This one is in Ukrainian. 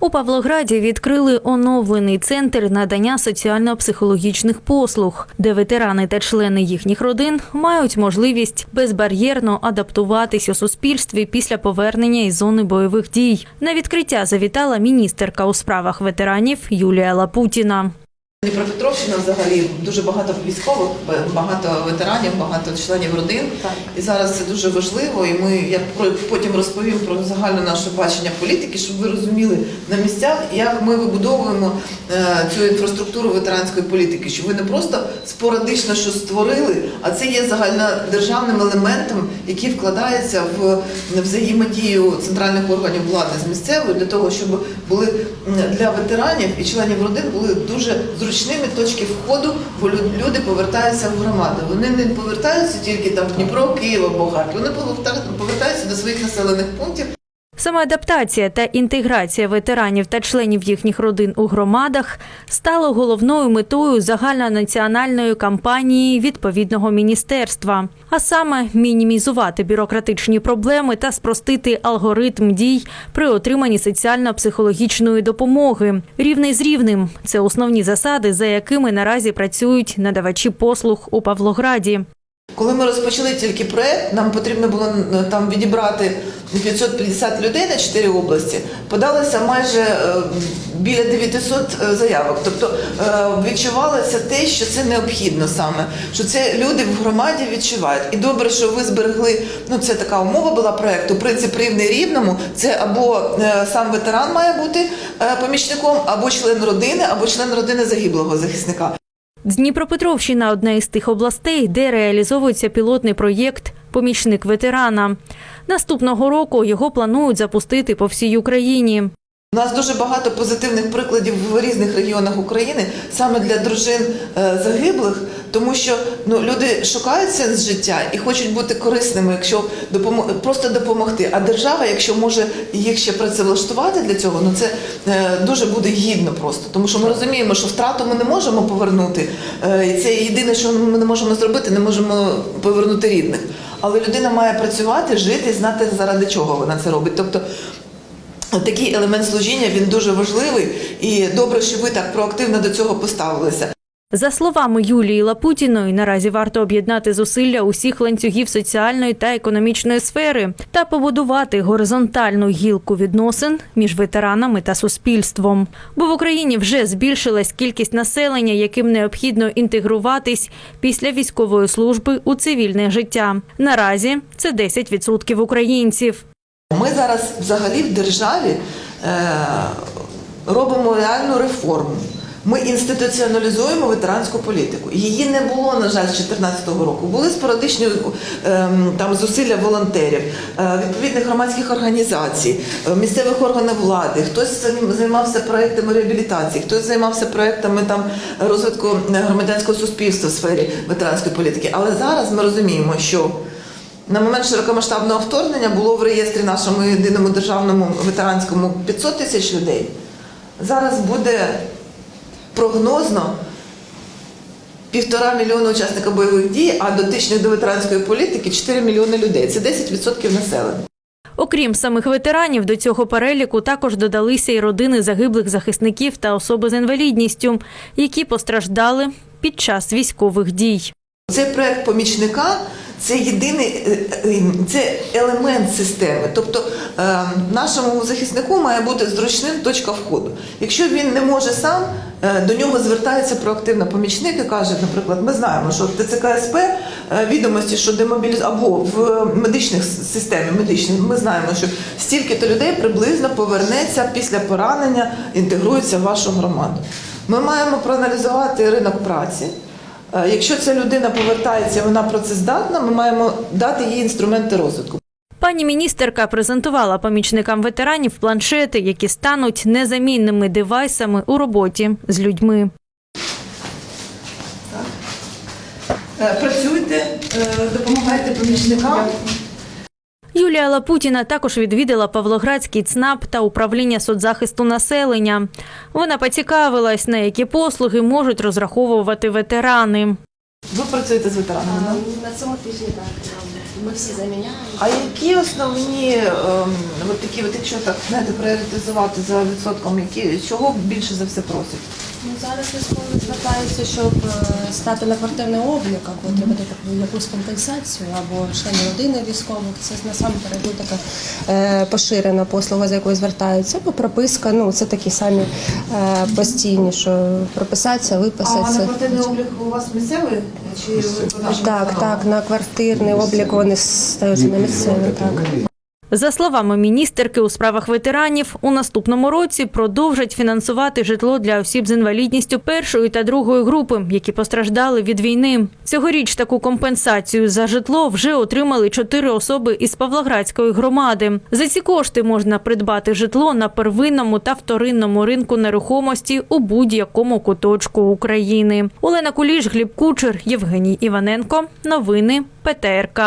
У Павлограді відкрили оновлений центр надання соціально-психологічних послуг, де ветерани та члени їхніх родин мають можливість безбар'єрно адаптуватись у суспільстві після повернення із зони бойових дій. На відкриття завітала міністерка у справах ветеранів Юлія Лапутіна. Дніпропетровщина взагалі дуже багато військових, багато ветеранів, багато членів родин. І зараз це дуже важливо. І ми я потім розповім про загальне наше бачення політики, щоб ви розуміли на місцях, як ми вибудовуємо е, цю інфраструктуру ветеранської політики. Щоб ви не просто спорадично щось створили, а це є загальнодержавним елементом, який вкладається в взаємодію центральних органів влади з місцевою для того, щоб були для ветеранів і членів родин були дуже зручними точки входу, бо люди повертаються в громади. Вони не повертаються тільки там в Дніпро, Київ або Харків. Вони поверта- повертаються до своїх населених пунктів. Саме адаптація та інтеграція ветеранів та членів їхніх родин у громадах стало головною метою загальнонаціональної кампанії відповідного міністерства, а саме мінімізувати бюрократичні проблеми та спростити алгоритм дій при отриманні соціально-психологічної допомоги. Рівний з рівним це основні засади, за якими наразі працюють надавачі послуг у Павлограді. Коли ми розпочали тільки проект, нам потрібно було там відібрати 550 людей на 4 області. Подалося майже е, біля 900 заявок. Тобто е, відчувалося те, що це необхідно саме, що це люди в громаді відчувають. І добре, що ви зберегли. Ну це така умова була проекту. Принцип рівний рівному. Це або е, сам ветеран має бути е, помічником, або член родини, або член родини загиблого захисника. Дніпропетровщина одна із тих областей, де реалізовується пілотний проєкт Помічник ветерана. Наступного року його планують запустити по всій Україні. У нас дуже багато позитивних прикладів в різних регіонах України саме для дружин е, загиблих, тому що ну люди шукають сенс життя і хочуть бути корисними, якщо допомо- просто допомогти. А держава, якщо може їх ще працевлаштувати для цього, ну це е, дуже буде гідно просто, тому що ми розуміємо, що втрату ми не можемо повернути. е, І це єдине, що ми не можемо зробити, не можемо повернути рідних. Але людина має працювати, жити, знати заради чого вона це робить. Тобто Такий елемент служіння він дуже важливий, і добре, що ви так проактивно до цього поставилися. За словами Юлії Лапутіної, наразі варто об'єднати зусилля усіх ланцюгів соціальної та економічної сфери та побудувати горизонтальну гілку відносин між ветеранами та суспільством. Бо в Україні вже збільшилась кількість населення, яким необхідно інтегруватись після військової служби у цивільне життя. Наразі це 10% українців. Ми зараз взагалі в державі е, робимо реальну реформу. Ми інституціоналізуємо ветеранську політику. Її не було, на жаль, з 2014 року. Були спорадичні ем, там зусилля волонтерів, е, відповідних громадських організацій, е, місцевих органів влади. Хтось займався проектами реабілітації, хтось займався проектами там розвитку е, громадянського суспільства в сфері ветеранської політики. Але зараз ми розуміємо, що на момент широкомасштабного вторгнення було в реєстрі нашому єдиному державному ветеранському 500 тисяч людей. Зараз буде прогнозно півтора мільйона учасників бойових дій, а дотичних до ветеранської політики 4 мільйони людей. Це 10% населення. Окрім самих ветеранів, до цього переліку також додалися й родини загиблих захисників та особи з інвалідністю, які постраждали під час військових дій. Цей проект помічника це єдиний е, е, це елемент системи. Тобто е, нашому захиснику має бути зручним точка входу. Якщо він не може сам, е, до нього звертається проактивно помічник і каже, наприклад, ми знаємо, що в ТЦК СП е, відомості, що демобіліз або в медичних системі медичній, ми знаємо, що стільки-то людей приблизно повернеться після поранення, інтегрується в вашу громаду. Ми маємо проаналізувати ринок праці. Е, Якщо ця людина повертається, вона працездатна, ми маємо дати їй інструменти розвитку. Пані міністерка презентувала помічникам ветеранів планшети, які стануть незамінними девайсами у роботі з людьми. Так. Працюйте, допомагайте помічникам. Юлія Лапутіна також відвідала Павлоградський ЦНАП та управління соцзахисту населення. Вона поцікавилась, на які послуги можуть розраховувати ветерани. Ви працюєте з ветеранами. А, да? На цьому тижні так. Ми всі заміняємо. А які основні, ем, от такі, от якщо так знаєте, пріоритизувати за відсотком, які чого більше за все просять? Ну, зараз військові звертаються, щоб е, стати на квартирний облік, або отримати таку якусь компенсацію, або члени родини військових. Це насамперед ну, така е, поширена послуга, за якою звертаються, або прописка. Ну це такі самі е, постійні, що прописатися, А на квартирний облік у вас місцевий чи ви Так, так, на квартирний облік вони стаються на місцевий, так. За словами міністерки у справах ветеранів, у наступному році продовжать фінансувати житло для осіб з інвалідністю першої та другої групи, які постраждали від війни. Цьогоріч таку компенсацію за житло вже отримали чотири особи із Павлоградської громади. За ці кошти можна придбати житло на первинному та вторинному ринку нерухомості у будь-якому куточку України. Олена Куліш, Гліб Кучер, Євгеній Іваненко. Новини ПТРК.